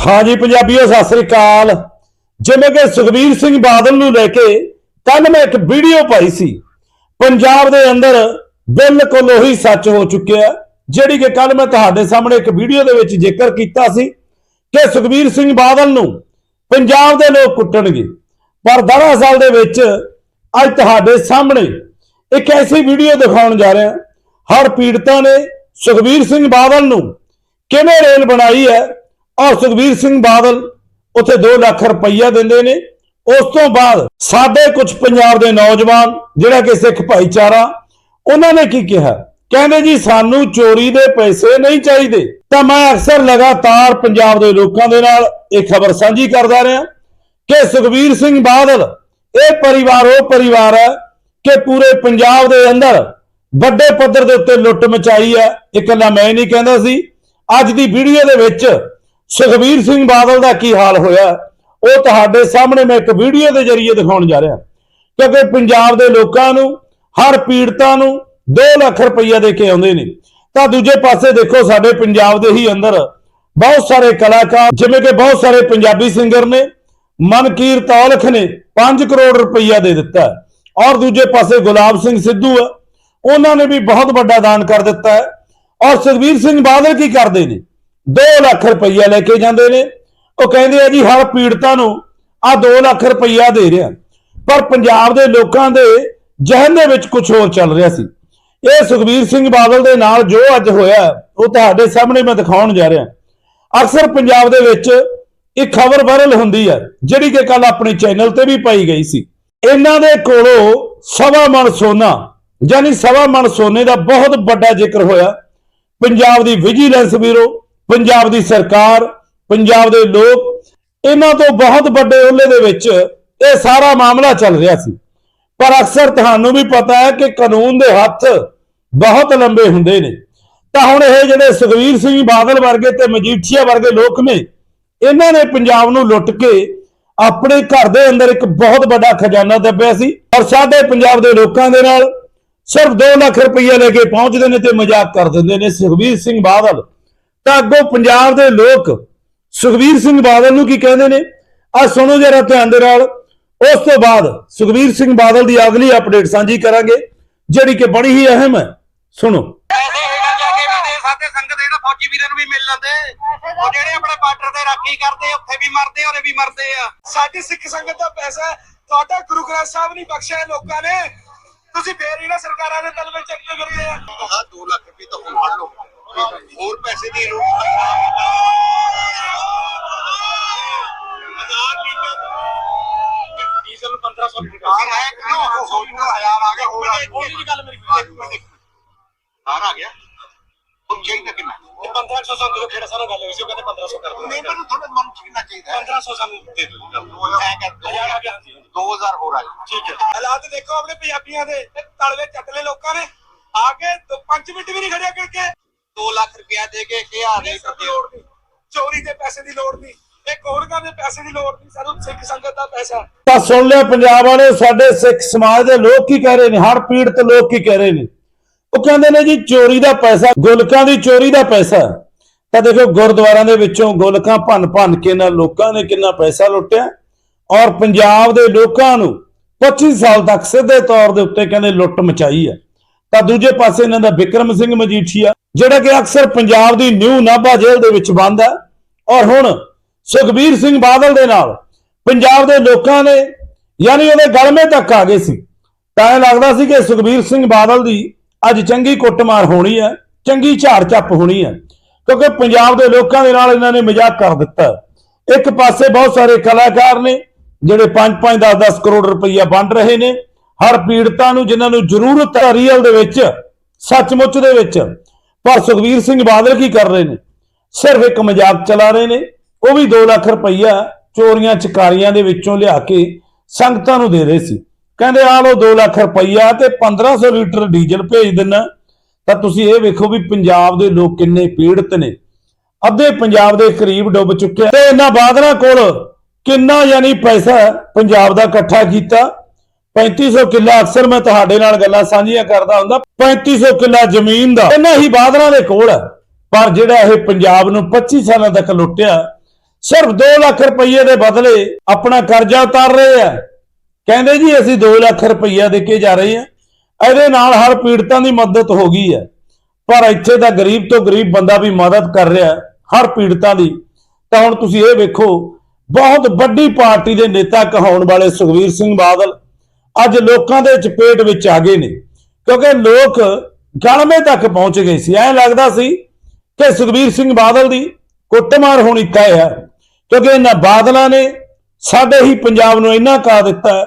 ਹਾਂਜੀ ਪੰਜਾਬੀਓ, ਸਤਿ ਸ੍ਰੀ ਅਕਾਲ। ਜਿਵੇਂ ਕਿ ਸੁਖਬੀਰ ਸਿੰਘ ਬਾਦਲ ਨੂੰ ਲੈ ਕੇ ਕੱਲ ਮੈਂ ਇੱਕ ਵੀਡੀਓ ਪਾਈ ਸੀ। ਪੰਜਾਬ ਦੇ ਅੰਦਰ ਬਿਲਕੁਲ ਉਹੀ ਸੱਚ ਹੋ ਚੁੱਕਿਆ ਜਿਹੜੀ ਕਿ ਕੱਲ ਮੈਂ ਤੁਹਾਡੇ ਸਾਹਮਣੇ ਇੱਕ ਵੀਡੀਓ ਦੇ ਵਿੱਚ ਜ਼ਿਕਰ ਕੀਤਾ ਸੀ ਕਿ ਸੁਖਬੀਰ ਸਿੰਘ ਬਾਦਲ ਨੂੰ ਪੰਜਾਬ ਦੇ ਲੋਕ ਕੁੱਟਣਗੇ। ਪਰ ਦਰਅਸਲ ਦੇ ਵਿੱਚ ਅੱਜ ਤੁਹਾਡੇ ਸਾਹਮਣੇ ਇੱਕ ਐਸੀ ਵੀਡੀਓ ਦਿਖਾਉਣ ਜਾ ਰਿਹਾ ਹਰ ਪੀੜਤਾਂ ਨੇ ਸੁਖਬੀਰ ਸਿੰਘ ਬਾਦਲ ਨੂੰ ਕਿਵੇਂ ਰੇਲ ਬਣਾਈ ਹੈ ਔਰ ਸੁਖਬੀਰ ਸਿੰਘ ਬਾਦਲ ਉੱਥੇ 2 ਲੱਖ ਰੁਪਈਆ ਦਿੰਦੇ ਨੇ। ਉਸ ਤੋਂ ਬਾਅਦ ਸਾਡੇ ਕੁਝ ਪੰਜਾਬ ਦੇ ਨੌਜਵਾਨ, ਜਿਹੜਾ ਕਿ ਸਿੱਖ ਭਾਈਚਾਰਾ, ਉਹਨਾਂ ਨੇ ਕੀ ਕਿਹਾ? ਕਹਿੰਦੇ ਜੀ, ਸਾਨੂੰ ਚੋਰੀ ਦੇ ਪੈਸੇ ਨਹੀਂ ਚਾਹੀਦੇ। ਤਾਂ ਮੈਂ ਅਕਸਰ ਲਗਾਤਾਰ ਪੰਜਾਬ ਦੇ ਲੋਕਾਂ ਦੇ ਨਾਲ ਇਹ ਖਬਰ ਸਾਂਝੀ ਕਰਦਾ ਰਿਹਾ ਕਿ ਸੁਖਬੀਰ ਸਿੰਘ ਬਾਦਲ, ਇਹ ਪਰਿਵਾਰ ਉਹ ਪਰਿਵਾਰ ਹੈ ਕਿ ਪੂਰੇ ਪੰਜਾਬ ਦੇ ਅੰਦਰ ਵੱਡੇ ਪੱਧਰ ਦੇ ਉੱਤੇ ਲੁੱਟ ਮਚਾਈ ਹੈ। ਇਕੱਲਾ ਮੈਂ ਹੀ ਨਹੀਂ ਕਹਿੰਦਾ ਸੀ। ਅੱਜ ਦੀ ਵੀਡੀਓ ਦੇ ਵਿੱਚ ਸੁਖਬੀਰ ਸਿੰਘ ਬਾਦਲ ਦਾ ਕੀ ਹਾਲ ਹੋਇਆ? ਉਹ ਤੁਹਾਡੇ ਸਾਹਮਣੇ ਮੈਂ ਇੱਕ ਵੀਡੀਓ ਦੇ ਜ਼ਰੀਏ ਦਿਖਾਉਣ ਜਾ ਰਿਹਾ। ਕਿਉਂਕਿ ਪੰਜਾਬ ਦੇ ਲੋਕਾਂ ਨੂੰ, ਹਰ ਪੀੜਤਾਂ ਨੂੰ 2 ਲੱਖ ਰੁਪਈਆ ਦੇ ਕੇ ਆਉਂਦੇ ਨੇ। ਤਾਂ ਦੂਜੇ ਪਾਸੇ ਦੇਖੋ, ਸਾਡੇ ਪੰਜਾਬ ਦੇ ਹੀ ਅੰਦਰ ਬਹੁਤ ਸਾਰੇ ਕਲਾਕਾਰ, ਜਿਵੇਂ ਕਿ ਬਹੁਤ ਸਾਰੇ ਪੰਜਾਬੀ ਸਿੰਗਰ ਨੇ ਮਨਕੀਰ ਤੌਲਖ ਨੇ 5 ਕਰੋੜ ਰੁਪਈਆ ਦੇ ਦਿੱਤਾ ਔਰ ਦੂਜੇ ਪਾਸੇ ਗੁਲਾਬ ਸਿੰਘ ਸਿੱਧੂ ਹੈ ਉਹਨਾਂ ਨੇ ਵੀ ਬਹੁਤ ਵੱਡਾ ਦਾਨ ਕਰ ਦਿੱਤਾ ਹੈ। ਔਰ ਸੁਖਬੀਰ ਸਿੰਘ ਬਾਦਲ ਕੀ ਕਰਦੇ ਨੇ? 2 ਲੱਖ ਰੁਪਈਆ ਲੈ ਕੇ ਜਾਂਦੇ ਨੇ। ਉਹ ਕਹਿੰਦੇ ਆ ਜੀ, ਹਰ ਪੀੜਤਾਂ ਨੂੰ ਆ 2 ਲੱਖ ਰੁਪਈਆ ਦੇ ਰਿਹਾ। ਪਰ ਪੰਜਾਬ ਦੇ ਲੋਕਾਂ ਦੇ ਜਹਨ ਦੇ ਵਿੱਚ ਕੁਝ ਹੋਰ ਚੱਲ ਰਿਹਾ ਸੀ। ਇਹ ਸੁਖਬੀਰ ਸਿੰਘ ਬਾਦਲ ਦੇ ਨਾਲ ਜੋ ਅੱਜ ਹੋਇਆ, ਉਹ ਤੁਹਾਡੇ ਸਾਹਮਣੇ ਮੈਂ ਦਿਖਾਉਣ ਜਾ ਰਿਹਾ। ਅਕਸਰ ਪੰਜਾਬ ਦੇ ਵਿੱਚ ਇੱਕ ਖਬਰ ਵਾਇਰਲ ਹੁੰਦੀ ਹੈ ਜਿਹੜੀ ਕਿ ਕੱਲ ਆਪਣੇ ਚੈਨਲ ਤੇ ਵੀ ਪਾਈ ਗਈ ਸੀ। ਇਹਨਾਂ ਦੇ ਕੋਲੋਂ ਸਵਾ ਮਣ ਸੋਨਾ, ਯਾਨੀ ਸਵਾ ਮਣ ਸੋਨੇ ਦਾ ਬਹੁਤ ਵੱਡਾ ਜ਼ਿਕਰ ਹੋਇਆ। ਪੰਜਾਬ ਦੀ ਵਿਜੀਲੈਂਸ ਬਿਊਰੋ ਪੰਜਾਬ ਦੀ ਸਰਕਾਰ, ਪੰਜਾਬ ਦੇ ਲੋਕ, ਇਹਨਾਂ ਤੋਂ ਬਹੁਤ ਵੱਡੇ ਉਹਲੇ ਦੇ ਵਿੱਚ ਇਹ ਸਾਰਾ ਮਾਮਲਾ ਚੱਲ ਰਿਹਾ ਸੀ। ਪਰ ਅਕਸਰ ਤੁਹਾਨੂੰ ਵੀ ਪਤਾ ਹੈ ਕਿ ਕਾਨੂੰਨ ਦੇ ਹੱਥ ਬਹੁਤ ਲੰਬੇ ਹੁੰਦੇ ਨੇ। ਤਾਂ ਹੁਣ ਇਹ ਜਿਹੜੇ ਸੁਖਵੀਰ ਸਿੰਘ ਬਾਦਲ ਵਰਗੇ ਤੇ ਮਜੀਠੀਆ ਵਰਗੇ ਲੋਕ ਨੇ, ਇਹਨਾਂ ਨੇ ਪੰਜਾਬ ਨੂੰ ਲੁੱਟ ਕੇ ਆਪਣੇ ਘਰ ਦੇ ਅੰਦਰ ਇੱਕ ਬਹੁਤ ਵੱਡਾ ਖਜ਼ਾਨਾ ਦੱਬਿਆ ਸੀ ਔਰ ਸਾਡੇ ਪੰਜਾਬ ਦੇ ਲੋਕਾਂ ਦੇ ਨਾਲ ਸਿਰਫ 2 ਲੱਖ ਰੁਪਈਆ ਲੈ ਕੇ ਪਹੁੰਚਦੇ ਨੇ ਤੇ ਮਜ਼ਾਕ ਕਰ ਦਿੰਦੇ ਨੇ ਸੁਖਵੀਰ ਸਿੰਘ ਬਾਦਲ। ਤਾਂ ਅੱਗੋਂ ਪੰਜਾਬ ਦੇ ਲੋਕ ਸੁਖਵੀਰ ਸਿੰਘ ਬਾਦਲ ਨੂੰ ਕੀ ਕਹਿੰਦੇ ਨੇ? ਆ ਸੁਣੋ ਜਰਾ ਧਿਆਨ ਦੇ ਨਾਲ। ਉਸ ਤੋਂ ਬਾਅਦ ਸੁਖਵੀਰ ਸਿੰਘ ਬਾਦਲ ਦੀ ਅਗਲੀ ਅਪਡੇਟ ਸਾਂਝੀ ਕਰਾਂਗੇ ਜਿਹੜੀ ਕਿ ਬੜੀ ਹੀ ਅਹਿਮ ਹੈ। ਸੁਣੋ। ਪੈਸੇ ਇਹਨਾਂ ਜਾ ਕੇ ਵੀ ਦੇ ਸਾਡੇ ਸੰਗਤ ਦੇ ਨਾ ਫੌਜੀ ਵੀਰਾਂ ਨੂੰ ਵੀ ਮਿਲ ਲੈਂਦੇ। ਉਹ ਜਿਹੜੇ ਆਪਣੇ ਬਾਰਡਰ ਤੇ ਰਾਖੀ ਕਰਦੇ ਉੱਥੇ ਵੀ ਮਰਦੇ ਔਰੇ ਵੀ ਮਰਦੇ ਆ। ਸਾਡੀ ਸਿੱਖ ਸੰਗਤ ਦਾ ਪੈਸਾ ਤੁਹਾਡਾ ਗੁਰੂ ਗ੍ਰੰਥ ਸਾਹਿਬ ਨਹੀਂ ਬਖਸ਼ਿਆ ਲੋਕਾਂ ਨੇ। ਤੁਸੀਂ ਫੇਰ ਇਹਨਾਂ ਸਰਕਾਰਾਂ ਦੇ ਤਲਵੇ ਚੱਕੇ ਫਿਰਦੇ ਆ। ਆਹ 2 ਲੱਖ ਰੁਪਏ ਤਾਂ ਹੁਣ ਫੜ ਲਓ। ਹੋਰ ਪੈਸੇ ਦੀ ਲੋੜ ਡੀਜ਼ਲ 1500 ਕਾਰ ਹੈ ਕਿਉਂ ਜੂਗਾ ਹਜ਼ਾਰ ਆ ਗਿਆ ਹੋਰ ਆ ਉਹ ਨਹੀਂ ਗੱਲ ਮੇਰੀ ਕਾਰ ਆ ਗਿਆ? ਉਹ ਚਾਹੀਦਾ ਕਿੰਨਾ? 1500 ਸਾਨੂੰ ਕਿਹੜਾ ਸਾਰਾ ਗੱਲ ਹੋਈ ਸੀ ਉਹ ਕਹਿੰਦੇ 1500 ਕਰ ਦਿਓ। ਨਹੀਂ ਮੈਨੂੰ ਤੁਹਾਡੇ ਮਨ ਚ ਕਿੰਨਾ ਚਾਹੀਦਾ? 1500 ਸਾਨੂੰ ਦੇ ਦਿਓ। ਦੋ ਐ ਕਰ ਹਜ਼ਾਰ ਆ ਗਿਆ ਹਾਂਜੀ 2000 ਹੋਰ ਆ ਗਿਆ। ਠੀਕ ਹੈ। ਹਾਲਾਤ ਦੇਖੋ ਆਪਣੇ ਪੰਜਾਬੀਆਂ ਦੇ। ਤਲਵੇ ਚੱਕ ਲਏ ਲੋਕਾਂ ਨੇ। ਆ ਕੇ 5 ਮਿੰਟ ਵੀ ਨਹੀਂ ਖੜਿਆ ਕਰਕੇ। 2 ਲੱਖ ਰੁਪਇਆ ਦੇ ਕੇ ਕਿ ਆ ਦੇ ਨਹੀਂ ਲੋੜ ਨਹੀਂ। ਚੋਰੀ ਦੇ ਪੈਸੇ ਦੀ ਲੋੜ ਨਹੀਂ। ਇਹ ਦੇ ਪੈਸੇ ਦੀ ਲੋੜ ਨਹੀਂ। ਸਾਨੂੰ ਸਿੱਖ ਸੰਗਤ ਦਾ ਪੈਸਾ ਹੈ। ਤਾਂ ਸੁਣ ਲਿਆ ਪੰਜਾਬ ਵਾਲੇ ਸਾਡੇ ਸਿੱਖ ਸਮਾਜ ਦੇ ਲੋਕ ਕੀ ਕਹਿ ਰਹੇ ਨੇ? ਹਰ ਪੀੜਤ ਲੋਕ ਕੀ ਕਹਿ ਰਹੇ ਨੇ? ਉਹ ਕਹਿੰਦੇ ਨੇ ਜੀ ਚੋਰੀ ਦਾ ਪੈਸਾ ਗੁਲਕਾਂ ਦੀ ਚੋਰੀ ਦਾ ਪੈਸਾ ਹੈ। ਤਾਂ ਦੇਖੋ ਗੁਰਦੁਆਰਿਆਂ ਦੇ ਵਿੱਚੋਂ ਗੁਲਕਾਂ ਭੰਨ ਭੰਨ ਕੇ ਨਾ ਲੋਕਾਂ ਨੇ ਕਿੰਨਾ ਪੈਸਾ ਲੁੱਟਿਆ। ਔਰ ਪੰਜਾਬ ਦੇ ਲੋਕਾਂ ਨੂੰ 25 ਸਾਲ ਤੱਕ ਸਿੱਧੇ ਤੌਰ ਦੇ ਉੱਤੇ ਕਹਿੰਦੇ ਲੁੱਟ ਮਚਾਈ ਹੈ। ਤਾਂ ਦੂਜੇ ਪਾਸੇ ਇਹਨਾਂ ਦਾ ਵਿਕਰਮ ਸਿੰਘ ਮਜੀਠੀਆ ਜਿਹੜਾ ਕਿ ਅਕਸਰ ਪੰਜਾਬ ਦੀ ਨਿਊ ਨਾਭਾ ਜੇਲ੍ਹ ਦੇ ਵਿੱਚ ਬੰਦ ਹੈ। ਔਰ ਹੁਣ ਸੁਖਬੀਰ ਸਿੰਘ ਬਾਦਲ ਦੇ ਨਾਲ ਪੰਜਾਬ ਦੇ ਲੋਕਾਂ ਨੇ ਯਾਨੀ ਉਹਦੇ ਗਲਮੇ ਤੱਕ ਆ ਗਏ ਸੀ। ਤਾਂ ਲੱਗਦਾ ਸੀ ਕਿ ਸੁਖਬੀਰ ਸਿੰਘ ਬਾਦਲ ਦੀ ਅੱਜ ਚੰਗੀ ਕੁੱਟਮਾਰ ਹੋਣੀ ਹੈ, ਚੰਗੀ ਝਾੜ ਝੱਪ ਹੋਣੀ ਹੈ, ਕਿਉਂਕਿ ਪੰਜਾਬ ਦੇ ਲੋਕਾਂ ਦੇ ਨਾਲ ਇਹਨਾਂ ਨੇ ਮਜ਼ਾਕ ਕਰ ਦਿੱਤਾ। ਇੱਕ ਪਾਸੇ ਬਹੁਤ ਸਾਰੇ ਕਲਾਕਾਰ ਨੇ, ਜਿਹੜੇ 5-5 10-10 ਕਰੋੜ ਰੁਪਈਆ ਵੰਡ ਰਹੇ ਨੇ ਹਰ ਪੀੜਤਾਂ ਨੂੰ ਜਿਨ੍ਹਾਂ ਨੂੰ ਜ਼ਰੂਰਤ ਹੈ ਰੀਅਲ ਦੇ ਵਿੱਚ, ਸੱਚਮੁੱਚ ਦੇ ਵਿੱਚ, ਪਰ ਸੁਖਬੀਰ ਸਿੰਘ ਬਾਦਲ ਕੀ ਕਰ ਰਹੇ ਨੇ? ਸਿਰਫ ਇੱਕ ਮਜ਼ਾਕ ਚਲਾ ਰਹੇ ਨੇ, ਉਹ ਵੀ 2 ਲੱਖ ਰੁਪਈਆ ਚੋਰੀਆਂ ਚਕਾਰੀਆਂ ਦੇ ਵਿੱਚੋਂ ਲਿਆ ਕੇ ਸੰਗਤਾਂ ਨੂੰ ਦੇ ਰਹੇ ਸੀ। ਕਹਿੰਦੇ ਆ ਲਓ 2 ਲੱਖ ਰੁਪਈਆ ਤੇ 1500 ਲੀਟਰ ਡੀਜ਼ਲ ਭੇਜ ਦਿੰਨਾ। ਤਾਂ ਤੁਸੀਂ ਇਹ ਵੇਖੋ ਵੀ ਪੰਜਾਬ ਦੇ ਲੋਕ ਕਿੰਨੇ ਪੀੜਤ ਨੇ। ਅੱਧੇ ਪੰਜਾਬ ਦੇ ਕਰੀਬ ਡੁੱਬ ਚੁੱਕੇ ਆ। ਤੇ ਇਹਨਾਂ ਬਾਦਲਾਂ ਕੋਲ ਕਿੰਨਾ ਯਾਨੀ ਪੈਸਾ ਪੰਜਾਬ ਦਾ ਇਕੱਠਾ ਕੀਤਾ। 3500 ਕਿੱਲਾ ਅਕਸਰ ਮੈਂ ਤੁਹਾਡੇ ਨਾਲ ਗੱਲਾਂ ਸਾਂਝੀਆਂ ਕਰਦਾ ਹੁੰਦਾ। 3500 ਕਿੱਲਾ ਜ਼ਮੀਨ ਦਾ ਇਹਨਾਂ ਹੀ ਬਾਦਲਾਂ ਦੇ ਕੋਲ ਹੈ। ਪਰ ਜਿਹੜਾ ਇਹ ਪੰਜਾਬ ਨੂੰ 25 ਸਾਲਾਂ ਤੱਕ ਲੁੱਟਿਆ, ਸਿਰਫ 2 ਲੱਖ ਰੁਪਏ ਦੇ ਬਦਲੇ ਆਪਣਾ ਕਰਜ਼ਾ ਉਤਾਰ ਰਹੇ ਆ। ਕਹਿੰਦੇ ਜੀ, ਅਸੀਂ 2 ਲੱਖ ਰੁਪਈਆ ਦੇ ਕੇ ਜਾ ਰਹੇ ਹਾਂ ਇਹਦੇ ਨਾਲ ਹਰ ਪੀੜਤਾਂ ਦੀ ਮਦਦ ਹੋ ਗਈ ਹੈ। ਪਰ ਇੱਥੇ ਦਾ ਗਰੀਬ ਤੋਂ ਗਰੀਬ ਬੰਦਾ ਵੀ ਮਦਦ ਕਰ ਰਿਹਾ ਹਰ ਪੀੜਤਾਂ ਦੀ। ਤਾਂ ਹੁਣ ਤੁਸੀਂ ਇਹ ਵੇਖੋ, ਬਹੁਤ ਵੱਡੀ ਪਾਰਟੀ ਦੇ ਨੇਤਾ ਕਹਾਉਣ ਵਾਲੇ ਸੁਖਵੀਰ ਸਿੰਘ ਬਾਦਲ ਅੱਜ ਲੋਕਾਂ ਦੇ ਚਪੇਟ ਵਿੱਚ ਆ ਗਏ ਨੇ। ਕਿਉਂਕਿ ਲੋਕ ਗਲਮੇ ਤੱਕ ਪਹੁੰਚ ਗਏ ਸੀ। ਐਂ ਲੱਗਦਾ ਸੀ ਕਿ ਸੁਖਬੀਰ ਸਿੰਘ ਬਾਦਲ ਦੀ ਕੁੱਟਮਾਰ ਹੋਣੀ ਤੈਅ ਹੈ। ਕਿਉਂਕਿ ਇਹਨਾਂ ਬਾਦਲਾਂ ਨੇ ਸਾਡੇ ਹੀ ਪੰਜਾਬ ਨੂੰ ਇੰਨਾ ਕਾ ਦਿੱਤਾ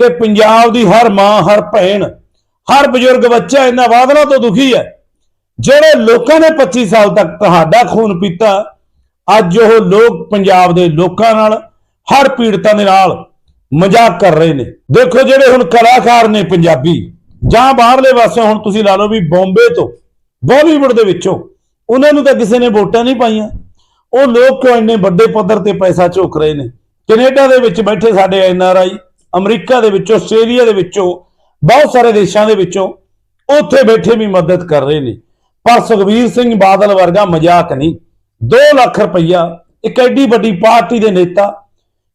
ਕਿ ਪੰਜਾਬ ਦੀ ਹਰ ਮਾਂ, ਹਰ ਭੈਣ, ਹਰ ਬਜ਼ੁਰਗ ਬੱਚਾ ਇਹਨਾਂ ਬਾਦਲਾਂ ਤੋਂ ਦੁਖੀ ਹੈ। ਜਿਹੜੇ ਲੋਕਾਂ ਨੇ 25 ਸਾਲ ਤੱਕ ਤੁਹਾਡਾ ਖੂਨ ਪੀਤਾ, ਅੱਜ ਉਹ ਲੋਕ ਪੰਜਾਬ ਦੇ ਲੋਕਾਂ ਨਾਲ, ਹਰ ਪੀੜਤਾਂ ਦੇ ਨਾਲ ਮਜ਼ਾਕ ਕਰ ਰਹੇ ਨੇ। ਦੇਖੋ ਜਿਹੜੇ ਹੁਣ ਕਲਾਕਾਰ ਨੇ ਪੰਜਾਬੀ, ਜਾਂ ਬਾਹਰਲੇ ਪਾਸੇ ਹੁਣ ਤੁਸੀਂ ਲਾ ਲਓ ਵੀ ਬੰਬੇ ਤੋਂ, ਬਾਲੀਵੁੱਡ ਦੇ ਵਿੱਚੋਂ, ਉਹਨਾਂ ਨੂੰ ਤਾਂ ਕਿਸੇ ਨੇ ਵੋਟਾਂ ਨਹੀਂ ਪਾਈਆਂ। ਉਹ ਲੋਕ ਕਿਉਂ ਇੰਨੇ ਵੱਡੇ ਪੱਧਰ ਤੇ ਪੈਸਾ ਝੋਕ ਰਹੇ ਨੇ? ਕੈਨੇਡਾ ਦੇ ਵਿੱਚ ਬੈਠੇ ਸਾਡੇ ਐਨ ਆਰ ਆਈ, ਅਮਰੀਕਾ ਦੇ ਵਿੱਚੋਂ, ਆਸਟ੍ਰੇਲੀਆ ਦੇ ਵਿੱਚੋਂ, ਬਹੁਤ ਸਾਰੇ ਦੇਸ਼ਾਂ ਦੇ ਵਿੱਚੋਂ, ਉੱਥੇ ਬੈਠੇ ਵੀ ਮਦਦ ਕਰ ਰਹੇ ਨੇ। ਪਰ ਸੁਖਬੀਰ ਸਿੰਘ ਬਾਦਲ ਵਰਗਾ ਮਜ਼ਾਕ ਨਹੀਂ। 2 ਲੱਖ ਰੁਪਈਆ, ਇੱਕ ਐਡੀ ਵੱਡੀ ਪਾਰਟੀ ਦੇ ਨੇਤਾ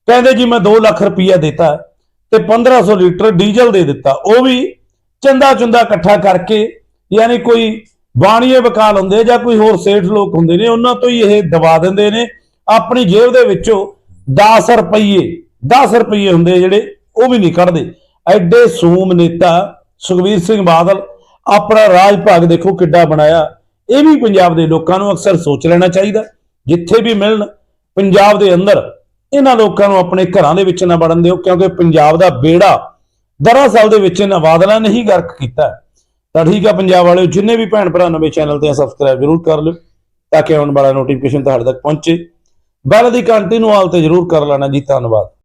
ਕਹਿੰਦੇ ਜੀ ਮੈਂ 2 ਲੱਖ ਰੁਪਈਆ ਦਿੱਤਾ ਤੇ 1500 ਲੀਟਰ ਡੀਜ਼ਲ ਦੇ ਦਿੱਤਾ। ਉਹ ਵੀ ਚੰਦਾ ਚੁੰਦਾ ਇਕੱਠਾ ਕਰਕੇ, ਯਾਨੀ ਕੋਈ ਬਾਣੀਏ ਵਕਾਲ ਹੁੰਦੇ ਜਾਂ ਕੋਈ ਹੋਰ ਸੇਠ ਲੋਕ ਹੁੰਦੇ ਨੇ, ਉਹਨਾਂ ਤੋਂ ਹੀ ਇਹ ਦਬਾ ਦਿੰਦੇ ਨੇ। ਆਪਣੀ ਜੇਬ ਦੇ ਵਿੱਚੋਂ 10 ਰੁਪਈਏ 10 ਰੁਪਈਏ ਹੁੰਦੇ ਜਿਹੜੇ, ਉਹ ਵੀ ਨਹੀਂ ਕੱਢਦੇ। ਐਡੇ ਸੂਮ ਨੇਤਾ ਸੁਖਵੀਰ ਸਿੰਘ ਬਾਦਲ ਆਪਣਾ ਰਾਜ ਭਾਗ ਦੇਖੋ ਕਿੱਡਾ ਬਣਾਇਆ। ਇਹ ਵੀ ਪੰਜਾਬ ਦੇ ਲੋਕਾਂ ਨੂੰ ਅਕਸਰ ਸੋਚ ਲੈਣਾ ਚਾਹੀਦਾ, ਜਿੱਥੇ ਵੀ ਮਿਲਣ, ਪੰਜਾਬ ਦੇ ਅੰਦਰ ਇਹਨਾਂ ਲੋਕਾਂ ਨੂੰ ਆਪਣੇ ਘਰਾਂ ਦੇ ਵਿੱਚ ਨਾ ਵੜਨ ਦਿਓ, ਕਿਉਂਕਿ ਪੰਜਾਬ ਦਾ ਬੇੜਾ ਦਰਅਸਲ ਦੇ ਵਿੱਚ ਇਹਨਾਂ ਬਾਦਲਾਂ ਨੇ ਹੀ ਗਰਕ ਕੀਤਾ ਤਾਂ ਠੀਕ ਆ ਪੰਜਾਬ ਵਾਲਿਓ, ਜਿੰਨੇ ਵੀ ਭੈਣ ਭਰਾ ਨਵੇਂ ਚੈਨਲ ਤੇ ਸਬਸਕ੍ਰਾਈਬ ਜ਼ਰੂਰ ਕਰ ਲਿਓ, ਤਾਂ ਕਿ ਆਉਣ ਵਾਲਾ ਨੋਟੀਫਿਕੇਸ਼ਨ ਤੁਹਾਡੇ ਤੱਕ ਪਹੁੰਚੇ। ਬੈਲ ਦੀ ਘੰਟੀ ਨੂੰ ਆਲ ਤੇ ਜ਼ਰੂਰ ਕਰ ਲੈਣਾ ਜੀ, ਧੰਨਵਾਦ।